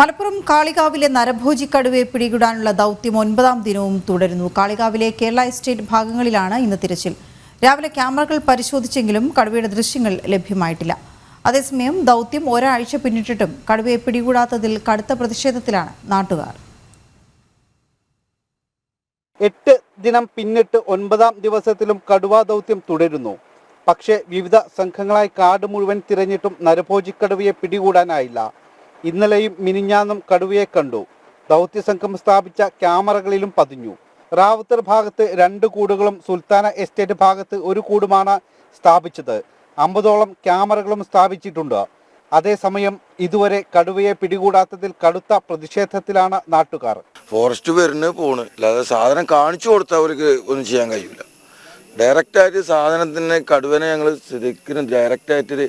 മലപ്പുറം കാളികാവിലെ നരഭോജി കടുവയെ പിടികൂടാനുള്ള ദൗത്യം ഒൻപതാം ദിനവും തുടരുന്നു. കാളികാവിലെ കേരള എസ്റ്റേറ്റ് ഭാഗങ്ങളിലാണ് ഇന്ന് തിരച്ചിൽ. രാവിലെ ക്യാമറകൾ പരിശോധിച്ചെങ്കിലും കടുവയുടെ ദൃശ്യങ്ങൾ ലഭ്യമായിട്ടില്ല. അതേസമയം ദൗത്യം ഒരാഴ്ച പിന്നിട്ടിട്ടും കടുവയെ പിടികൂടാത്തതിൽ കടുത്ത പ്രതിഷേധത്തിലാണ് നാട്ടുകാർ. എട്ട് ദിനം പിന്നിട്ട് ഒൻപതാം ദിവസത്തിലും കടുവ ദൗത്യം തുടരുന്നു. പക്ഷേ വിവിധ സംഘങ്ങളായി കാട് മുഴുവൻ തിരഞ്ഞിട്ടും നരഭോജിക്കടുവയെ പിടികൂടാനായില്ല. ഇന്നലെയും മിനിഞ്ഞാന്നും കടുവയെ കണ്ടു. ദൗത്യ സംഘം സ്ഥാപിച്ച ക്യാമറകളിലും പതിഞ്ഞു. റാവുത്തർ ഭാഗത്ത് രണ്ട് കൂടുകളും സുൽത്താന എസ്റ്റേറ്റ് ഭാഗത്ത് ഒരു കൂടുമാണ് സ്ഥാപിച്ചത്. അമ്പതോളം ക്യാമറകളും സ്ഥാപിച്ചിട്ടുണ്ട്. അതേസമയം ഇതുവരെ കടുവയെ പിടികൂടാത്തതിൽ കടുത്ത പ്രതിഷേധത്തിലാണ് നാട്ടുകാർ. ഫോറസ്റ്റ് വരുന്നു പോണ്. അല്ലാതെ സാധനം കാണിച്ചു കൊടുത്താൽ അവർക്ക് ഒന്നും ചെയ്യാൻ കഴിയില്ല ഡയറക്റ്റ് ആയിട്ട് സാധനത്തിന് കടുവനെ ഞങ്ങൾ ശരിക്കും ഡയറക്റ്റ് ആയിട്ട്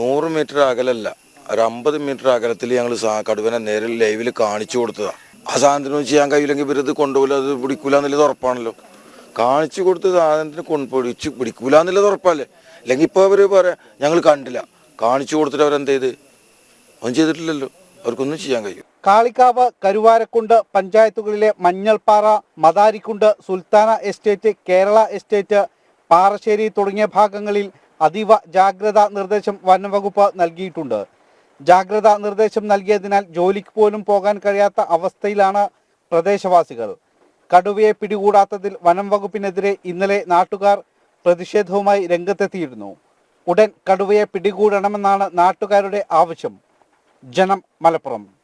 നൂറ് മീറ്റർ അകലല്ല. ഒരു അമ്പത് മീറ്റർ അകലത്തിൽ ഞങ്ങൾ കടുവനെ നേരിൽ ലൈവിൽ കാണിച്ചു കൊടുത്തതാണ് ആ സാധനത്തിനൊന്നും ചെയ്യാൻ കഴിയില്ലെങ്കിൽ ഇവരത് കൊണ്ടുപോകില്ല അത് പിടിക്കൂല എന്നുള്ളത് ഉറപ്പാണല്ലോ. കാണിച്ചു കൊടുത്ത സാധനത്തിന് കൊണ്ടുപോയിച്ച് പിടിക്കൂല എന്നുള്ളത് ഉറപ്പല്ലേ? അല്ലെങ്കിൽ ഇപ്പോൾ അവർ പറയാം ഞങ്ങൾ കണ്ടില്ല. കാണിച്ചു കൊടുത്തിട്ട് അവരെന്ത് ചെയ്ത്? ഒന്നും ചെയ്തിട്ടില്ലല്ലോ. അവർക്കൊന്നും ചെയ്യാൻ കഴിയും. കാളിക്കാവ് കരുവാരക്കുണ്ട് പഞ്ചായത്തുകളിലെ മഞ്ഞൾപ്പാറ മദാരിക്കുണ്ട് സുൽത്താന എസ്റ്റേറ്റ് കേരള എസ്റ്റേറ്റ് പാറശ്ശേരി തുടങ്ങിയ ഭാഗങ്ങളിൽ അതീവ ജാഗ്രതാ നിർദ്ദേശം വനംവകുപ്പ് നൽകിയിട്ടുണ്ട്. ജാഗ്രതാ നിർദ്ദേശം നൽകിയതിനാൽ ജോലിക്ക് പോലും പോകാൻ കഴിയാത്ത അവസ്ഥയിലാണ് പ്രദേശവാസികൾ. കടുവയെ പിടികൂടാത്തതിൽ വനം വകുപ്പിനെതിരെ ഇന്നലെ നാട്ടുകാർ പ്രതിഷേധവുമായി രംഗത്തെത്തിയിരുന്നു. ഉടൻ കടുവയെ പിടികൂടണമെന്നാണ് നാട്ടുകാരുടെ ആവശ്യം. ജനം മലപ്പുറം.